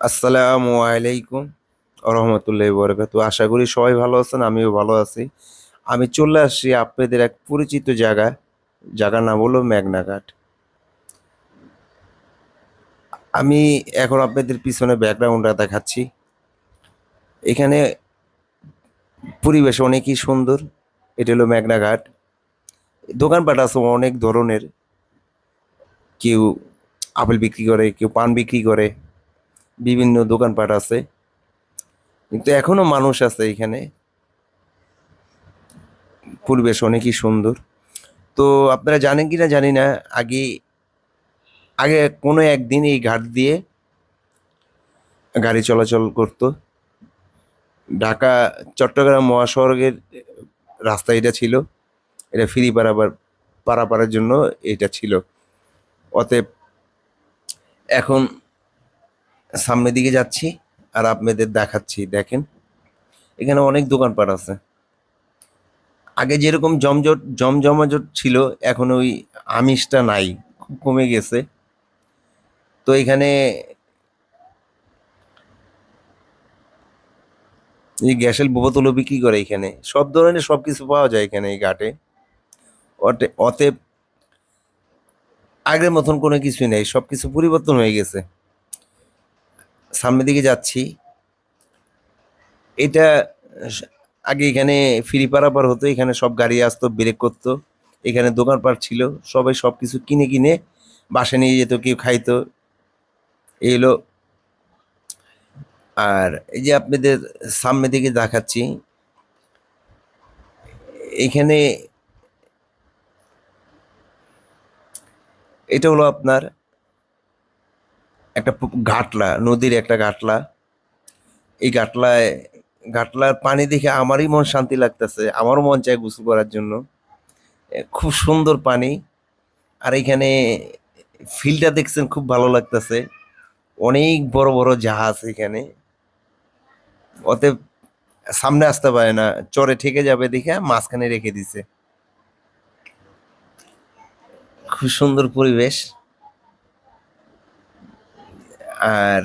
আসসালামু আলাইকুম রহমতুল্লাহ বরকাত আশা করি সবাই ভালো আছেন, আমিও ভালো আছি। আমি চলে আসছি আপনাদের এক পরিচিত জায়গা জায়গার নাম হলো মেঘনাঘাট আমি এখন আপনাদের পিছনে ব্যাকগ্রাউন্ডটা দেখাচ্ছি। এখানে পরিবেশ অনেকই সুন্দর। এটা হলো মেঘনাঘাট দোকানপাট আছে অনেক ধরনের। কেউ আপেল বিক্রি করে, কেউ পান বিক্রি করে। বিভিন্ন দোকানপাট আছে। কিন্তু এখনও মানুষ আছে এখানে। পরিবেশ অনেকই সুন্দর। তো আপনারা জানেন কি না জানি না, আগে আগে কোনো একদিন এই ঘাট দিয়ে গাড়ি চলাচল করতো। ঢাকা, চট্টগ্রাম মহাসড়কের রাস্তা এটা ছিল। এটা ফ্রি পারাবার পারাপারের জন্য এটা ছিল। অতএব এখন সামনের দিকে যাচ্ছি আর আপনাদের দেখাচ্ছি, দেখেন। এখানে অনেক দোকানপাট আছে। আগে যেরকম জমজট, জমজমাজট ছিল, এখন ওই আমিষটা নাই, খুব কমে গেছে। তো এখানে এই গ্যাসের বোতলও বিক্রি করে এখানে। সব ধরনের সব কিছু পাওয়া যায় এখানে এই ঘাটে। অতে অতএব আগের মতন কোনো কিছুই নেই সব কিছু পরিবর্তন হয়ে গেছে। সামনের দিকে যাচ্ছি। এটা আগে এখানে ফিরি পারাপার হতো, এখানে সব গাড়ি আসতো, ব্রেক করতো। এখানে দোকানপাট ছিল, সবাই সব কিছু কিনে কিনে বাসা নিয়ে যেত, কেউ খাইতো। এই হলো। আর এই যে আপনাদের সামনে দিকে দেখাচ্ছি। এখানে এটা হলো আপনার একটা ঘাটলা, নদীর একটা ঘাটলা। এই ঘাটলায়, ঘাটলার পানি দেখে আমারই মন শান্তি লাগতেছে, আমারও মন চায় গোসল করার জন্য। খুব সুন্দর পানি। আর এখানে ফিলটা দেখছেন, খুব ভালো লাগতেছে। অনেক বড় বড় জাহাজ এখানে। অতএব সামনে আসতে পারে না, চরে ঠেকে যাবে দেখে মাঝখানে রেখে দিছে। খুব সুন্দর পরিবেশ। আর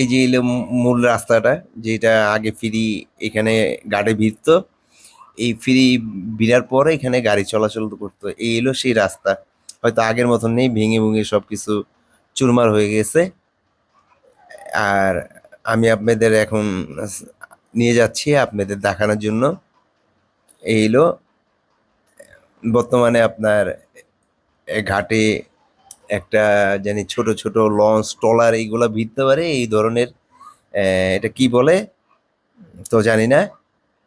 এই যে এলো মূল রাস্তাটা, যেটা আগে ফ্রি এখানে গাড়ি ভিড়তো, এই ফ্রি ভিড়ার পরে এখানে গাড়ি চলাচল করতো। এই এলো সেই রাস্তা। হয়তো আগের মতন নেই, ভেঙে ভেঙে সব কিছু চুরমার হয়ে গেছে। আর আমি আপনাদের এখন নিয়ে যাচ্ছি আপনাদের দেখানোর জন্য। এই এলো, বর্তমানে আপনার ঘাটে একটা জানি ছোট ছোট লঞ্চ, ট্রলার এইগুলা ভিড়তে পারে, এই ধরনের এটা কি বলে? তো জানি না।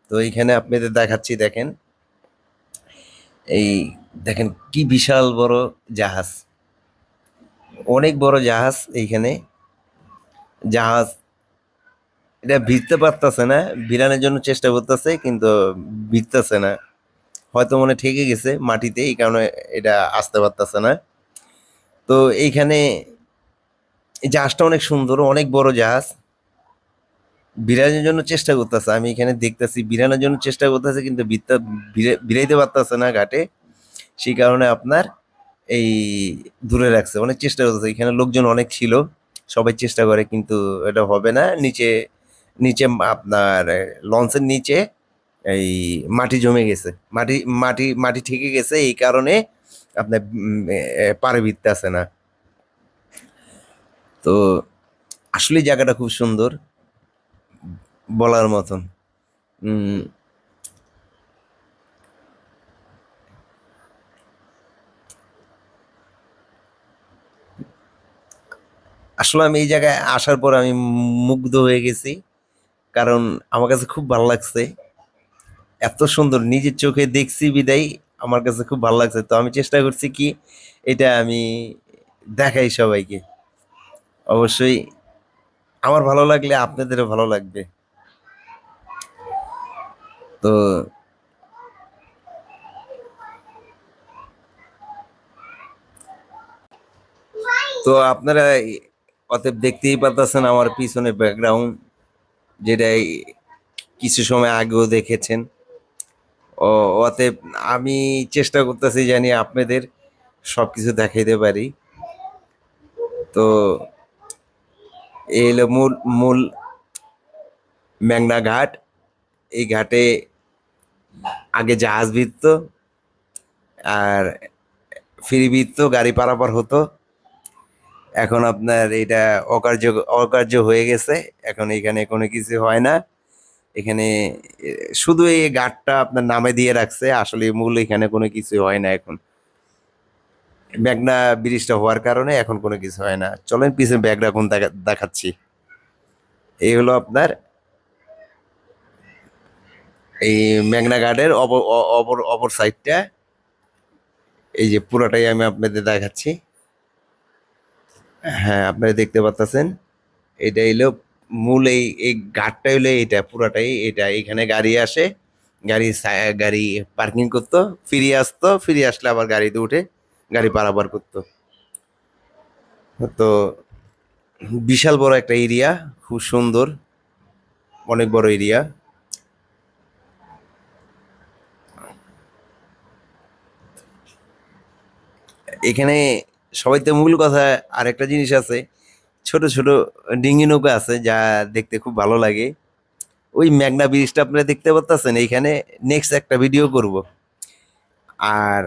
তো এইখানে আপনাদের দেখাচ্ছি, দেখেন। এই দেখেন কি বিশাল বড় জাহাজ। অনেক বড় জাহাজ এইখানে। জাহাজ, এটা ভিড়তে পারতেছে না, ভিড়ানোর জন্য চেষ্টা করতেছে, কিন্তু ভিড়তেছে না। হয়তো মনে ঠেকে গেছে মাটিতে, এই কারণে এটা আসতে পারতেছে না। তো এইখানে এই জাহাজটা অনেক সুন্দর, অনেক বড় জাহাজ। বিড়ানোর জন্য চেষ্টা করতেছে, আমি এখানে দেখতেছি বিড়ানোর জন্য চেষ্টা করতেছে, কিন্তু বিড়াইতে পারতেছে না ঘাটে। সেই কারণে আপনার এই দূরে রাখছে, অনেক চেষ্টা করতেছে। এখানে লোকজন অনেক ছিল, সবাই চেষ্টা করে, কিন্তু এটা হবে না। নিচে নিচে আপনার লঞ্চের নিচে এই মাটি জমে গেছে। মাটি মাটি মাটি ঠেকে গেছে, এই কারণে আপনার উম, এ, এ, পারে ভিড়তে আসে না। তো আসলে জায়গাটা খুব সুন্দর বলার মতন। আসলে আমি এই জায়গায় আসার পর আমি মুগ্ধ হয়ে গেছি কারণ আমার কাছে খুব ভালো লাগছে। এত সুন্দর নিজের চোখে দেখছি বিদায় আমার কাছে খুব ভালো লাগছে। তো আমি চেষ্টা করছি কি এটা আমি দেখাই সবাইকে। অবশ্যই আমার ভালো লাগলে আপনাদেরও ভালো লাগবে। তো তো আপনারা অতএব দেখতেই পারতেছেন আমার পিছনে ব্যাকগ্রাউন্ড যেটা কিছু সময় আগেও দেখেছেন। অতএব আমি চেষ্টা করতেছি জানি আপনাদের সব কিছু দেখাইতে পারি। তো এই হলো মূল মূল মেঘনা ঘাট। এই ঘাটে আগে জাহাজ ভিড়ত আর ফিরি ভিড়ত গাড়ি পারাপার হতো। এখন আপনার এটা অকার্য অকার্য হয়ে গেছে। এখন এখানে কোনো কিছু হয় না। এখানে শুধু এই ঘাটটা আপনার নামে দিয়ে রাখছে, আসলে মূল এখানে কোনো কিছু হয় না এখন। মেঘনা ব্রিজটা হওয়ার কারণে এখন কোনো কিছু হয় না। চলেন পিছনে ব্যাগটা এখন দেখা- দেখাচ্ছি। এই হলো আপনার এই মেঘনা গার্ডের অপর অপর অপর সাইডটা। এই যে পুরোটাই আমি আপনাদের দেখাচ্ছি। হ্যাঁ আপনারা দেখতে পাচ্ছেন এটা হইল মূল এই এই ঘাটটা হলে এটা পুরাটাই এটা এখানে গাড়ি আসে, গাড়ি গাড়ি পার্কিং করতো, ফিরে আসতো, ফিরে আসলে আবার গাড়িতে উঠে গাড়ি পারাবার করতো। তো বিশাল বড় একটা এরিয়া খুব সুন্দর, অনেক বড় এরিয়া এখানে সবাই তো মূল কথা আরেকটা জিনিস আছে ছোট ছোট ডিঙ্গি নৌকা আছে যা দেখতে খুব ভালো লাগে। ওই মেঘনা ব্রিজটা আপনারা দেখতে পাচ্ছেন এইখানে নেক্সট একটা ভিডিও করব। আর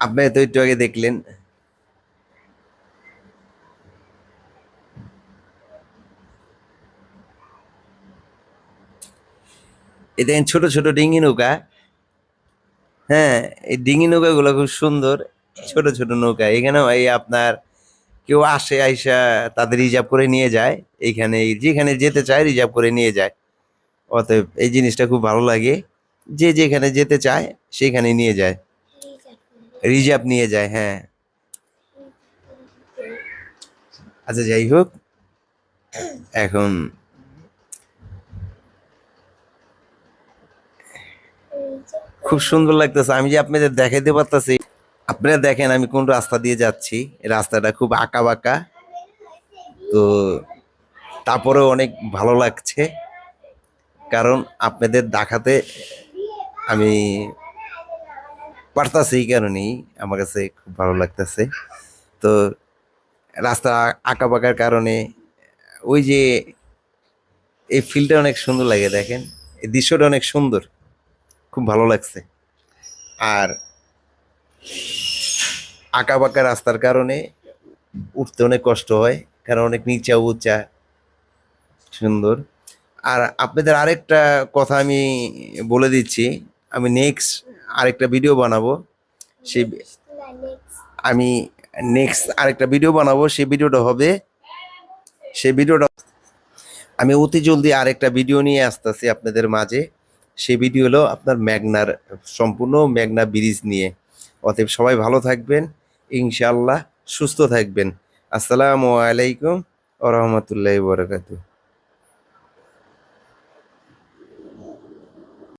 আপনি তো একটু আগে দেখলেন। দেখেন ছোট ছোট ডিঙ্গি নৌকা। হ্যাঁ এই ডিঙ্গি নৌকাগুলো খুব সুন্দর, ছোট ছোট নৌকা। এখানে এই আপনার কেউ আসে, আইসা তাদের রিজার্ভ করে নিয়ে যায়। এইখানে, যেখানে যেতে চায় রিজার্ভ করে নিয়ে যায়। অতএব এই জিনিসটা খুব ভালো লাগে। যে যেখানে যেতে চায়, সেখানে নিয়ে যায়। রিজার্ভ নিয়ে যায় হ্যাঁ। আচ্ছা যাই হোক। এখন খুব সুন্দর লাগতেছে। আমি যে আপনাদের দেখাইতে পারতেছি। আপনারা দেখেন আমি কোন রাস্তা দিয়ে যাচ্ছি। রাস্তাটা খুব আঁকা বাঁকা তো তারপরেও অনেক ভালো লাগছে। কারণ আপনাদের দেখাতে আমি পারতাছি এই কারণেই। আমার কাছে খুব ভালো লাগতেছে। তো রাস্তা আঁকা বাঁকার কারণে ওই যে এই ফিল্ডটা অনেক সুন্দর লাগে দেখেন। এই দৃশ্যটা অনেক সুন্দর। খুব ভালো লাগছে। আর আঁকা বাঁকা রাস্তার কারণে উঠতে অনেক কষ্ট হয় কারণ অনেক নিচা উঁচা সুন্দর। আর আপনাদের আরেকটা কথা আমি বলে দিচ্ছি আমি নেক্সট আরেকটা ভিডিও বানাবো। সে আমি নেক্সট আরেকটা ভিডিও বানাবো সেই ভিডিওটা হবে সেই ভিডিওটা আমি অতি জলদি আরেকটা ভিডিও নিয়ে আসতেছি আপনাদের মাঝে। সেই ভিডিও হলো আপনার ম্যাগনার সম্পূর্ণ ম্যাগনা ব্রিজ নিয়ে। অতএব সবাই ভালো থাকবেন ইনশাআল্লাহ সুস্থ থাকবেন। আসসালামু আলাইকুম ও রহমতুল্লাহ বরকাতু